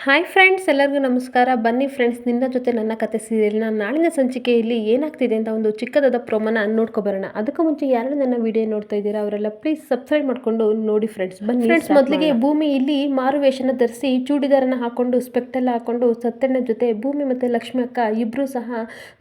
Hi friends ಎಲ್ಲರಿಗೂ ನಮಸ್ಕಾರ. ಬನ್ನಿ ಫ್ರೆಂಡ್ಸ್ ನಿನ್ನ ಜೊತೆ ನನ್ನ ಕತೆ ಸೀರಿಯಲ್ನ ನಾಳಿನ ಸಂಚಿಕೆಯಲ್ಲಿ ಏನಾಗ್ತಿದೆ ಅಂತ ಒಂದು ಚಿಕ್ಕದಾದ ಪ್ರೋಮನ ನೋಡ್ಕೊಬರೋಣ ಅದಕ್ಕೂ ಮುಂಚೆ ಯಾರು ನನ್ನ ವಿಡಿಯೋ ನೋಡ್ತಾ ಇದ್ದೀರಾ ಅವರೆಲ್ಲ ಪ್ಲೀಸ್ ಸಬ್ಸ್ಕ್ರೈಬ್ ಮಾಡಿಕೊಂಡು ನೋಡಿ ಫ್ರೆಂಡ್ಸ್ ಬನ್ನಿ ಫ್ರೆಂಡ್ಸ್ ಮೊದಲಿಗೆ ಭೂಮಿ ಇಲ್ಲಿ ಮಾರುವೇಷನ ಧರಿಸಿ ಚೂಡಿದಾರನ ಹಾಕೊಂಡು ಸ್ಪೆಕ್ಟೆಲ್ಲ ಹಾಕೊಂಡು ಸತ್ಯಣ್ಣ ಜೊತೆ ಭೂಮಿ ಮತ್ತು ಲಕ್ಷ್ಮಿ ಅಕ್ಕ ಇಬ್ಬರು ಸಹ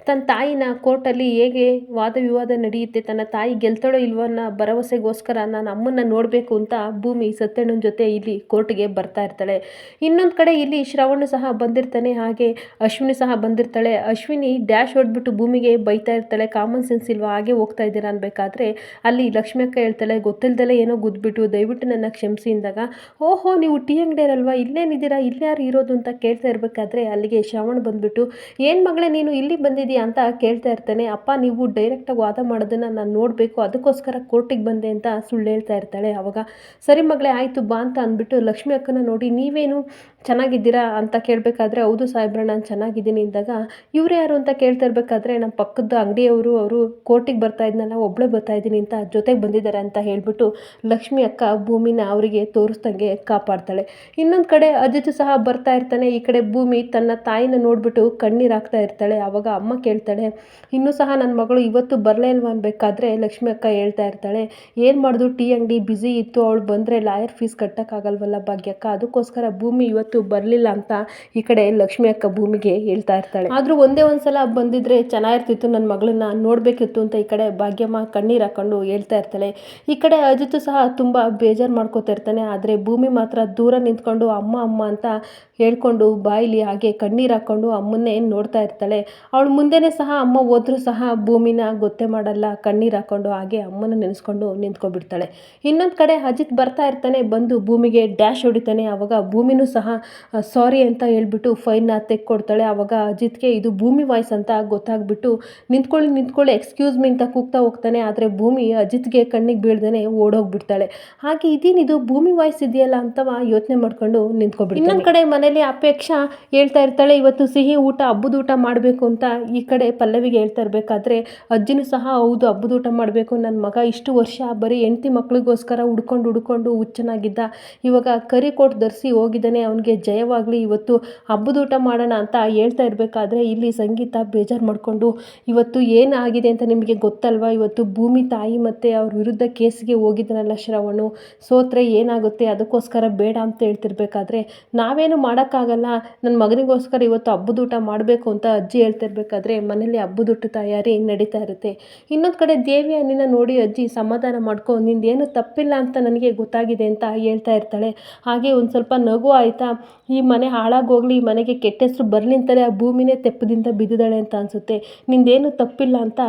ತನ್ನ ತಾಯಿನ ಕೋರ್ಟಲ್ಲಿ ಹೇಗೆ ವಾದ ವಿವಾದ ನಡೆಯುತ್ತೆ ತನ್ನ ತಾಯಿ ಗೆಲ್ತಾಳೋ ಇಲ್ವೋ ಅನ್ನೋ ಭರವಸೆಗೋಸ್ಕರ ನಾನು ಅಮ್ಮನ್ನ ನೋಡಬೇಕು ಅಂತ ಭೂಮಿ ಸತ್ಯಣ್ಣನ ಜೊತೆ ಇಲ್ಲಿ ಕೋರ್ಟ್ಗೆ ಬರ್ತಾ ಇರ್ತಾಳೆ. ಇನ್ನೊಂದು ಕಡೆ ಇಲ್ಲಿ ಶ್ರವಣ ಸಹ ಬಂದಿರ್ತಾನೆ, ಹಾಗೆ ಅಶ್ವಿನಿ ಸಹ ಬಂದಿರ್ತಾಳೆ. ಅಶ್ವಿನಿ ಡ್ಯಾಶ್ ಹೊಡೆದ್ಬಿಟ್ಟು ಭೂಮಿಗೆ ಬೈತಾ ಇರ್ತಾಳೆ. ಕಾಮನ್ ಸೆನ್ಸ್ ಇಲ್ವಾ? ಹಾಗೆ ಹೋಗ್ತಾ ಇದ್ದೀರಾ ಅನ್ಬೇಕಾದ್ರೆ ಅಲ್ಲಿ ಲಕ್ಷ್ಮಿ ಅಕ್ಕ ಹೇಳ್ತಾಳೆ, ಗೊತ್ತಿಲ್ದಲೆ ಏನೋ ಗುದ್ಬಿಟ್ಟು ದಯವಿಟ್ಟು ನನ್ನ ಕ್ಷಮಿಸಿ ಅಂದಾಗ ಓಹೋ, ನೀವು ಟೀ ಅಂಗಡಿಯರಲ್ವಾ? ಇಲ್ಲೇನಿದ್ದೀರಾ? ಇಲ್ಲಿ ಯಾರು ಇರೋದು ಅಂತ ಕೇಳ್ತಾ ಇರಬೇಕಾದ್ರೆ ಅಲ್ಲಿಗೆ ಶ್ರವಣ್ ಬಂದ್ಬಿಟ್ಟು, ಏನು ಮಗಳೇ, ನೀನು ಇಲ್ಲಿ ಬಂದಿದ್ದೀಯಾ? ಅಂತ ಕೇಳ್ತಾ ಇರ್ತಾನೆ. ಅಪ್ಪ, ನೀವು ಡೈರೆಕ್ಟಾಗಿ ವಾದ ಮಾಡೋದನ್ನು ನಾನು ನೋಡಬೇಕು. ಅದಕ್ಕೋಸ್ಕರ ಕೋರ್ಟಿಗೆ ಬಂದೆ ಅಂತ ಸುಳ್ಳು ಹೇಳ್ತಾ ಇರ್ತಾಳೆ ಅವಾಗ. ಸರಿ ಮಗಳೇ, ಆಯಿತು, ಬಾ ಅಂತ ಅಂದ್ಬಿಟ್ಟು ಲಕ್ಷ್ಮಿ ಅಕ್ಕನ ನೋಡಿ ನೀವೇನು ಚೆನ್ನಾಗಿದ್ದೀರಾ ಅಂತ ಕೇಳಬೇಕಾದ್ರೆ, ಹೌದು ಸಾಹೇಬ್ರ, ನಾನು ಚೆನ್ನಾಗಿದ್ದೀನಿ ಅಂದಾಗ, ಇವ್ರು ಯಾರು ಅಂತ ಕೇಳ್ತಾ ಇರಬೇಕಾದ್ರೆ ನಮ್ಮ ಪಕ್ಕದ ಅಂಗಡಿಯವರು ಅವರು ಕೋರ್ಟಿಗೆ ಬರ್ತಾ ಇದ್ನಲ್ಲ ಒಬ್ಬಳೇ ಬರ್ತಾ ಇದ್ದೀನಿ ಅಂತ ಜೊತೆಗೆ ಬಂದಿದ್ದಾರೆ ಅಂತ ಹೇಳಿಬಿಟ್ಟು ಲಕ್ಷ್ಮಿ ಅಕ್ಕ ಭೂಮಿನ ಅವರಿಗೆ ತೋರಿಸ್ದಂಗೆ ಕಾಪಾಡ್ತಾಳೆ. ಇನ್ನೊಂದು ಕಡೆ ಅಜಿತ್ ಸಹ ಬರ್ತಾ ಇರ್ತಾನೆ, ಈ ಕಡೆ ಭೂಮಿ ತನ್ನ ತಾಯಿನ ನೋಡಿಬಿಟ್ಟು ಕಣ್ಣೀರು ಹಾಕ್ತಾ ಇರ್ತಾಳೆ. ಆವಾಗ ಅಮ್ಮ ಕೇಳ್ತಾಳೆ, ಇನ್ನೂ ಸಹ ನನ್ನ ಮಗಳು ಇವತ್ತು ಬರಲೇ ಇಲ್ವಾ ಅನ್ಬೇಕಾದ್ರೆ? ಲಕ್ಷ್ಮಿ ಅಕ್ಕ ಹೇಳ್ತಾ ಇರ್ತಾಳೆ, ಏನು ಮಾಡಿದ್ರು ಟೀ ಅಂಗಡಿ ಬ್ಯುಸಿ ಇತ್ತು, ಅವಳು ಬಂದರೆ ಲಾಯರ್ ಫೀಸ್ ಕಟ್ಟೋಕ್ಕಾಗಲ್ವಲ್ಲ ಭಾಗ್ಯಕ್ಕ, ಅದಕ್ಕೋಸ್ಕರ ಭೂಮಿ ಇವತ್ತು ಬರಲಿಲ್ಲ ಅಂತ ಈ ಕಡೆ ಲಕ್ಷ್ಮಿ ಅಕ್ಕ ಭೂಮಿಗೆ ಹೇಳ್ತಾ ಇರ್ತಾಳೆ. ಆದರೂ ಒಂದೇ ಒಂದ್ಸಲ ಬಂದಿದ್ರೆ ಚೆನ್ನಾಗಿರ್ತಿತ್ತು ನನ್ನ ಮಗಳನ್ನ ನೋಡಬೇಕಿತ್ತು ಅಂತ ಈ ಕಡೆ ಭಾಗ್ಯಮ್ಮ ಕಣ್ಣೀರು ಹಾಕೊಂಡು ಹೇಳ್ತಾ ಇರ್ತಾಳೆ. ಈ ಕಡೆ ಅಜಿತ್ ಸಹ ತುಂಬ ಬೇಜಾರು ಮಾಡ್ಕೋತಾ ಇರ್ತಾನೆ, ಆದರೆ ಭೂಮಿ ಮಾತ್ರ ದೂರ ನಿಂತ್ಕೊಂಡು ಅಮ್ಮ ಅಮ್ಮ ಅಂತ ಹೇಳ್ಕೊಂಡು ಬಾಯಿಲಿ ಹಾಗೆ ಕಣ್ಣೀರು ಹಾಕ್ಕೊಂಡು ಅಮ್ಮನ್ನೇ ನೋಡ್ತಾ ಇರ್ತಾಳೆ. ಅವಳು ಮುಂದೆನೇ ಸಹ ಅಮ್ಮ ಹೋದರೂ ಸಹ ಭೂಮಿನ ಗೊತ್ತೇ ಮಾಡಲ್ಲ, ಕಣ್ಣೀರು ಹಾಕ್ಕೊಂಡು ಹಾಗೆ ಅಮ್ಮನ ನೆನೆಸ್ಕೊಂಡು ನಿಂತ್ಕೊಬಿಡ್ತಾಳೆ ಇನ್ನೊಂದು ಕಡೆ ಅಜಿತ್ ಬರ್ತಾ ಇರ್ತಾನೆ, ಬಂದು ಭೂಮಿಗೆ ಡ್ಯಾಶ್ ಹೊಡಿತಾನೆ ಆವಾಗ ಭೂಮಿನೂ ಸಹ ಸಾರಿ ಅಂತ ಹೇಳ್ಬಿಟ್ಟು ಫೈನ್ನ ತೆಕ್ಕೊಡ್ತಾಳೆ. ಆವಾಗ ಅಜಿತ್ಗೆ ಇದು ಭೂಮಿ ವಾಯ್ಸ್ ಅಂತ ಗೊತ್ತಾಗ್ಬಿಟ್ಟು ನಿಂತ್ಕೊಳ್ಳಿ ನಿಂತ್ಕೊಳ್ಳಿ ಎಕ್ಸ್ಕ್ಯೂಸ್ ಮೀ ಅಂತ ಕೂಗ್ತಾ ಹೋಗ್ತಾನೆ. ಆದರೆ ಭೂಮಿ ಅಜಿತ್ಗೆ ಕಣ್ಣಿಗೆ ಬೀಳ್ದೇ ಓಡೋಗ್ಬಿಡ್ತಾಳೆ. ಹಾಗೆ ಇದೇನಿದು? ಭೂಮಿ ವಾಯ್ಸ್ ಇದೆಯಲ್ಲ ಅಂತವ ಯೋಚನೆ ಮಾಡ್ಕೊಂಡು ನಿಂತ್ಕೊಬಿಟ್ಟು ಇನ್ನೊಂದು ಕಡೆ ಮನೇಲಿ ಅಪೇಕ್ಷಾ ಹೇಳ್ತಾ ಇರ್ತಾಳೆ, ಇವತ್ತು ಸಿಹಿ ಊಟ, ಹಬ್ಬದ ಊಟ ಮಾಡಬೇಕು ಅಂತ ಈ ಕಡೆ ಪಲ್ಲವಿಗೆ ಹೇಳ್ತಾ ಇರಬೇಕಾದ್ರೆ, ಅಜ್ಜಿನೂ ಸಹ, ಹೌದು, ಹಬ್ಬದ ಊಟ ಮಾಡಬೇಕು. ನನ್ನ ಮಗ ಇಷ್ಟು ವರ್ಷ ಬರೀ ಹೆಂಡತಿ ಮಕ್ಳಿಗೋಸ್ಕರ ಹುಡ್ಕೊಂಡು ಹುಡ್ಕೊಂಡು ಹುಚ್ಚನಾಗಿದ್ದ. ಇವಾಗ ಕರಿ ಕೋಟ್ ಧರಿಸಿ ಹೋಗಿದ್ದಾನೆ. ಅವನಿಗೆ ಜಯವಾಗಲಿ ಇವತ್ತು ಹಬ್ಬದೂಟ ಮಾಡೋಣ ಅಂತ ಹೇಳ್ತಾ ಇರಬೇಕಾದ್ರೆ ಇಲ್ಲಿ ಸಂಗೀತ ಬೇಜಾರು ಮಾಡಿಕೊಂಡು ಇವತ್ತು ಏನಾಗಿದೆ ಅಂತ ನಿಮಗೆ ಗೊತ್ತಲ್ವಾ? ಇವತ್ತು ಭೂಮಿ ತಾಯಿ ಮತ್ತು ಅವ್ರ ವಿರುದ್ಧ ಕೇಸಿಗೆ ಹೋಗಿದ್ದಾನಲ್ಲ ಶ್ರವಣು. ಸೋತ್ರೆ ಏನಾಗುತ್ತೆ? ಅದಕ್ಕೋಸ್ಕರ ಬೇಡ ಅಂತ ಹೇಳ್ತಿರ್ಬೇಕಾದ್ರೆ ನಾವೇನು ಮಾಡೋಕ್ಕಾಗಲ್ಲ. ನನ್ನ ಮಗನಿಗೋಸ್ಕರ ಇವತ್ತು ಹಬ್ಬದೂಟ ಮಾಡಬೇಕು ಅಂತ ಅಜ್ಜಿ ಹೇಳ್ತಿರ್ಬೇಕಾದ್ರೆ ಮನೇಲಿ ಹಬ್ಬದ ಊಟ ತಯಾರಿ ನಡೀತಾ ಇರುತ್ತೆ. ಇನ್ನೊಂದು ಕಡೆ ದೇವಿ ಅನ್ನಿನ ನೋಡಿ ಅಜ್ಜಿ ಸಮಾಧಾನ ಮಾಡ್ಕೊ, ನಿಂದೇನು ತಪ್ಪಿಲ್ಲ ಅಂತ ನನಗೆ ಗೊತ್ತಾಗಿದೆ ಅಂತ ಹೇಳ್ತಾ ಇರ್ತಾಳೆ. ಹಾಗೆ ಒಂದು ಸ್ವಲ್ಪ ನಗು ಆಯಿತಾ? ಮನೆ ಹಾಳಾಗೋಗ್ಲಿ, ಈ ಮನೆಗೆ ಕೆಟ್ಟ ಹೆಸರು ಬರಲಿ ಅಂತಲೇ ಆ ಭೂಮಿನೇ ತೆಪ್ಪದಿಂದ ಬಿದ್ದಿದ್ದಾಳೆ ಅಂತ ಅನಿಸುತ್ತೆ. ನಿಂದೇನು ತಪ್ಪಿಲ್ಲ ಅಂತ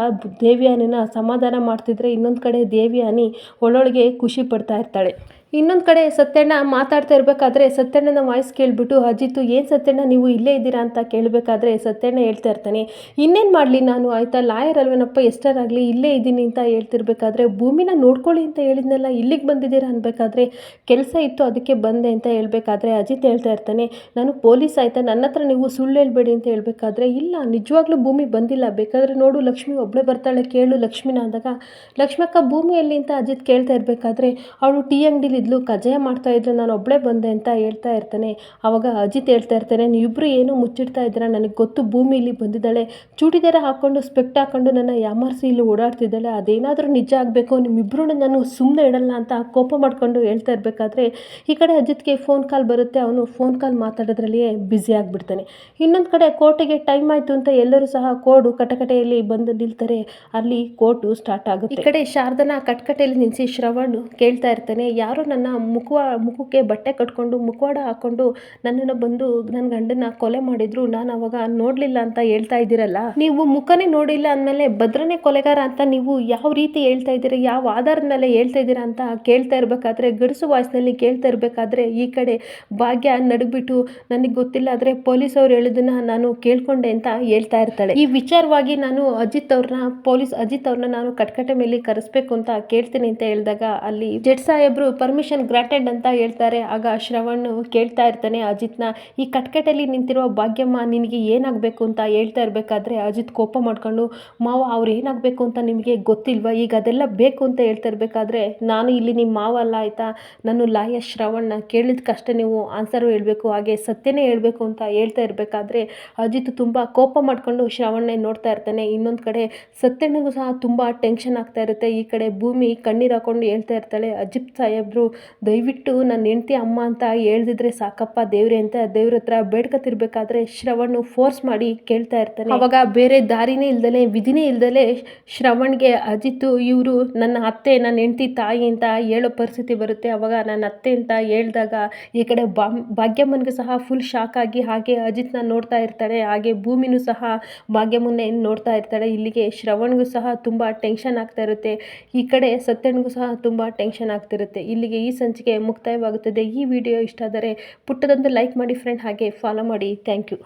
ದೇವಿಯಾನಿನ ಸಮಾಧಾನ ಮಾಡ್ತಿದ್ರೆ ಇನ್ನೊಂದು ಕಡೆ ದೇವಿಯಾನಿ ಒಳೊಳಗೆ ಖುಷಿ ಪಡ್ತಾ ಇರ್ತಾಳೆ. ಇನ್ನೊಂದು ಕಡೆ ಸತ್ಯಣ್ಣ ಮಾತಾಡ್ತಾ ಇರಬೇಕಾದ್ರೆ ಸತ್ಯಣ್ಣನ ವಾಯ್ಸ್ ಕೇಳಿಬಿಟ್ಟು, ಅಜಿತು, ಏನು ಸತ್ಯಣ್ಣ, ನೀವು ಇಲ್ಲೇ ಇದ್ದೀರಾ ಅಂತ ಕೇಳಬೇಕಾದ್ರೆ ಸತ್ಯಣ್ಣ ಹೇಳ್ತಾ ಇರ್ತಾನೆ. ಇನ್ನೇನು ಮಾಡಲಿ ನಾನು, ಆಯಿತಾ? ಲಾಯರ್ ಅಲ್ವೇನಪ್ಪ ಎಷ್ಟರಾಗಲಿ ಇಲ್ಲೇ ಇದ್ದೀನಿ ಅಂತ ಹೇಳ್ತಿರ್ಬೇಕಾದ್ರೆ, ಭೂಮಿನ ನೋಡ್ಕೊಳ್ಳಿ ಅಂತ ಹೇಳಿದ್ನಲ್ಲ, ಇಲ್ಲಿಗೆ ಬಂದಿದ್ದೀರಾ ಅನ್ಬೇಕಾದ್ರೆ, ಕೆಲಸ ಇತ್ತು ಅದಕ್ಕೆ ಬಂದೆ ಅಂತ ಹೇಳಬೇಕಾದ್ರೆ ಅಜಿತ್ ಹೇಳ್ತಾ ಇರ್ತಾನೆ. ನಾನು ಪೊಲೀಸ್ ಆಯಿತಾ? ನನ್ನ ಹತ್ರ ನೀವು ಸುಳ್ಳು ಹೇಳ್ಬೇಡಿ ಅಂತ ಹೇಳಬೇಕಾದ್ರೆ, ಇಲ್ಲ, ನಿಜವಾಗ್ಲೂ ಭೂಮಿ ಬಂದಿಲ್ಲ. ಬೇಕಾದರೆ ನೋಡು, ಲಕ್ಷ್ಮಿ ಒಬ್ಬಳೇ ಬರ್ತಾಳೆ, ಕೇಳು ಲಕ್ಷ್ಮಿನ ಅಂದಾಗ, ಲಕ್ಷ್ಮಕ್ಕ, ಭೂಮಿಯಲ್ಲಿ ಅಂತ ಅಜಿತ್ ಕೇಳ್ತಾ ಇರಬೇಕಾದ್ರೆ, ಅವಳು ಟೀ ಅಂಗಡಿಲಿ ಇದ್ಲು ಕಜಾಯ ಮಾಡ್ತಾ ಇದ್ರು ನಾನು ಒಬ್ಬಳೇ ಬಂದೆ ಅಂತ ಹೇಳ್ತಾ ಇರ್ತಾನೆ. ಆವಾಗ ಅಜಿತ್ ಹೇಳ್ತಾ ಇರ್ತಾನೆ ನೀವಿಬ್ಬರು ಏನೋ ಮುಚ್ಚಿಡ್ತಾ ಇದ್ದೀರಾ, ನನಗೆ ಗೊತ್ತು ಭೂಮಿ ಇಲ್ಲಿ ಬಂದಿದ್ದಾಳೆ. ಚೂಟಿದಾರ ಹಾಕ್ಕೊಂಡು ಸ್ಪೆಕ್ಟ್ ಹಾಕ್ಕೊಂಡು ನನ್ನ ಯಾಮರ್ಸಿ ಇಲ್ಲಿ ಓಡಾಡ್ತಿದ್ದಾಳೆ. ಅದೇನಾದರೂ ನಿಜ ಆಗಬೇಕು ನಿಮ್ಮಿಬ್ಬರೂ ನಾನು ಸುಮ್ಮನೆ ಇಡಲ್ಲ ಅಂತ ಕೋಪ ಮಾಡಿಕೊಂಡು ಹೇಳ್ತಾ ಇರಬೇಕಾದ್ರೆ, ಈ ಕಡೆ ಅಜಿತ್ಗೆ ಫೋನ್ ಕಾಲ್ ಬರುತ್ತೆ. ಅವನು ಫೋನ್ ಕಾಲ್ ಮಾತಾಡೋದ್ರಲ್ಲಿಯೇ ಬ್ಯುಸಿ ಆಗಿಬಿಡ್ತಾನೆ. ಇನ್ನೊಂದು ಕಡೆ ಕೋರ್ಟಿಗೆ ಟೈಮ್ ಆಯಿತು ಅಂತ ಎಲ್ಲರೂ ಸಹ ಕೋಡು ಕಟಕಟೆಯಲ್ಲಿ ಬಂದು ನಿಲ್ತಾರೆ. ಅಲ್ಲಿ ಕೋರ್ಟು ಸ್ಟಾರ್ಟ್ ಆಗುತ್ತೆ. ಈ ಕಡೆ ಶಾರದನ ಕಟ್ಕಟೆಯಲ್ಲಿ ನಿಲ್ಲಿಸಿ ಶ್ರವಣ್ ಕೇಳ್ತಾ ಇರ್ತಾನೆ, ಯಾರೋ ನನ್ನ ಮುಖ, ಮುಖಕ್ಕೆ ಬಟ್ಟೆ ಕಟ್ಕೊಂಡು, ಮುಖವಾಡ ಹಾಕೊಂಡು ನನ್ನನ್ನು ಬಂದು ನನ್ನ ಗಂಡನ ಕೊಲೆ ಮಾಡಿದ್ರು. ನಾನು ಅವಾಗ ನೋಡಲಿಲ್ಲ ಅಂತ ಹೇಳ್ತಾ ಇದ್ದೀರಲ್ಲ? ನೀವು ಮುಖನೇ ನೋಡಿಲ್ಲ ಅಂದಮೇಲೆ ಭದ್ರನೇ ಕೊಲೆಗಾರ ಅಂತ ನೀವು ಯಾವ ರೀತಿ ಹೇಳ್ತಾ ಇದ್ದೀರ? ಯಾವ ಆಧಾರದ ಮೇಲೆ ಹೇಳ್ತಾ ಇದ್ದೀರಾ ಅಂತ ಕೇಳ್ತಾ ಇರಬೇಕಾದ್ರೆ, ಗಡಿಸು ವಾಯ್ಸ್ನಲ್ಲಿ ಕೇಳ್ತಾ ಇರಬೇಕಾದ್ರೆ ಈ ಕಡೆ ಭಾಗ್ಯ ನಡುಗ್ಬಿಟ್ಟು ನನಗೆ ಗೊತ್ತಿಲ್ಲ ಆದರೆ ಪೊಲೀಸ್ ಅವ್ರು ಹೇಳಿದನ್ನ ನಾನು ಕೇಳ್ಕೊಂಡೆ ಅಂತ ಹೇಳ್ತಾ ಇರ್ತಾಳೆ. ಈ ವಿಚಾರವಾಗಿ ನಾನು ಅಜಿತ್ ಅವ್ರನ್ನ ಪೊಲೀಸ್ ಅಜಿತ್ ಅವ್ರನ್ನ ನಾನು ಕಟ್ಕಟೆ ಮೇಲೆ ಕರೆಸ್ಬೇಕು ಅಂತ ಕೇಳ್ತೀನಿ ಅಂತ ಹೇಳಿದಾಗ ಅಲ್ಲಿ ಜಡ್ ಸಾಹೇಬ್ರು ಪರ್ಮಿಷನ್ ಪರ್ಮಿಷನ್ ಗ್ರಾಂಟೆಡ್ ಅಂತ ಹೇಳ್ತಾರೆ. ಆಗ ಶ್ರವಣ್ ಕೇಳ್ತಾ ಇರ್ತಾನೆ, ಅಜಿತ್ನ, ಈ ಕಟ್ಕಟಲ್ಲಿ ನಿಂತಿರುವ ಭಾಗ್ಯಮ್ಮ ನಿನಗೆ ಏನಾಗಬೇಕು ಅಂತ ಹೇಳ್ತಾ ಇರಬೇಕಾದ್ರೆ ಅಜಿತ್ ಕೋಪ ಮಾಡ್ಕೊಂಡು, ಮಾವ, ಅವ್ರು ಏನಾಗಬೇಕು ಅಂತ ನಿಮಗೆ ಗೊತ್ತಿಲ್ವಾ? ಈಗ ಅದೆಲ್ಲ ಬೇಕು ಅಂತ ಹೇಳ್ತಾ ಇರಬೇಕಾದ್ರೆ ನಾನು ಇಲ್ಲಿ ನಿಮ್ಮ ಮಾವ ಅಲ್ಲ, ಆಯಿತಾ? ನಾನು ಲಾಯ ಶ್ರವಣ್ನ ಕೇಳಿದ್ಕಷ್ಟೇ ನೀವು ಆನ್ಸರು ಹೇಳಬೇಕು, ಹಾಗೆ ಸತ್ಯನೇ ಹೇಳಬೇಕು ಅಂತ ಹೇಳ್ತಾ ಇರಬೇಕಾದ್ರೆ ಅಜಿತ್ ತುಂಬ ಕೋಪ ಮಾಡ್ಕೊಂಡು ಶ್ರವಣ್ನೇ ನೋಡ್ತಾ ಇರ್ತಾನೆ. ಇನ್ನೊಂದು ಕಡೆ ಸತ್ಯನಿಗೂ ಸಹ ತುಂಬ ಟೆನ್ಷನ್ ಆಗ್ತಾ ಇರುತ್ತೆ. ಈ ಕಡೆ ಭೂಮಿ ಕಣ್ಣೀರು ಹಾಕೊಂಡು ಹೇಳ್ತಾ ಇರ್ತಾಳೆ, ಅಜಿತ್ ಸಾಹೇಬ್ರು ದಯವಿಟ್ಟು ನನ್ನ ಹೆಂಡತಿ ಅಮ್ಮ ಅಂತ ಹೇಳ್ದಿದ್ರೆ ಸಾಕಪ್ಪ ದೇವ್ರೆ ಅಂತ ದೇವ್ರ ಹತ್ರ ಬೇಡ್ಕತಿರ್ಬೇಕಾದ್ರೆ ಶ್ರವಣ್ ಫೋರ್ಸ್ ಮಾಡಿ ಕೇಳ್ತಾ ಇರ್ತಾನೆ. ಅವಾಗ ಬೇರೆ ದಾರಿನೇ ಇಲ್ದಲೆ, ವಿಧಿನೇ ಇಲ್ದಲೆ ಶ್ರವಣ್ಗೆ ಅಜಿತ್ ಇವರು ನನ್ನ ಅತ್ತೆ, ನನ್ನ ಹೆಂಡತಿ ತಾಯಿ ಅಂತ ಹೇಳೋ ಪರಿಸ್ಥಿತಿ ಬರುತ್ತೆ. ಅವಾಗ ನನ್ನ ಅತ್ತೆ ಅಂತ ಹೇಳಿದಾಗ ಈ ಕಡೆ ಭಾಗ್ಯಮ್ಮನಿಗೂ ಸಹ ಫುಲ್ ಶಾಕ್ ಆಗಿ ಹಾಗೆ ಅಜಿತ್ನ ನೋಡ್ತಾ ಇರ್ತಾಳೆ. ಹಾಗೆ ಭೂಮಿನೂ ಸಹ ಭಾಗ್ಯಮ್ಮನ್ನೇ ನೋಡ್ತಾ ಇರ್ತಾಳೆ. ಇಲ್ಲಿಗೆ ಶ್ರವಣ್ಗೂ ಸಹ ತುಂಬ ಟೆನ್ಷನ್ ಆಗ್ತಾ ಇರುತ್ತೆ. ಈ ಕಡೆ ಸತ್ಯಣ್ಗೂ ಸಹ ತುಂಬ ಟೆನ್ಷನ್ ಆಗ್ತಿರುತ್ತೆ ಇಲ್ಲಿಗೆ ಈ ಸಂಚಿಕೆ ಮುಕ್ತಾಯವಾಗುತ್ತದೆ. ಈ ವಿಡಿಯೋ ಇಷ್ಟ ಆದರೆ ಪುಟ್ಟದೊಂದು ಲೈಕ್ ಮಾಡಿ ಫ್ರೆಂಡ್ ಹಾಗೆ ಫಾಲೋ ಮಾಡಿ. Thank you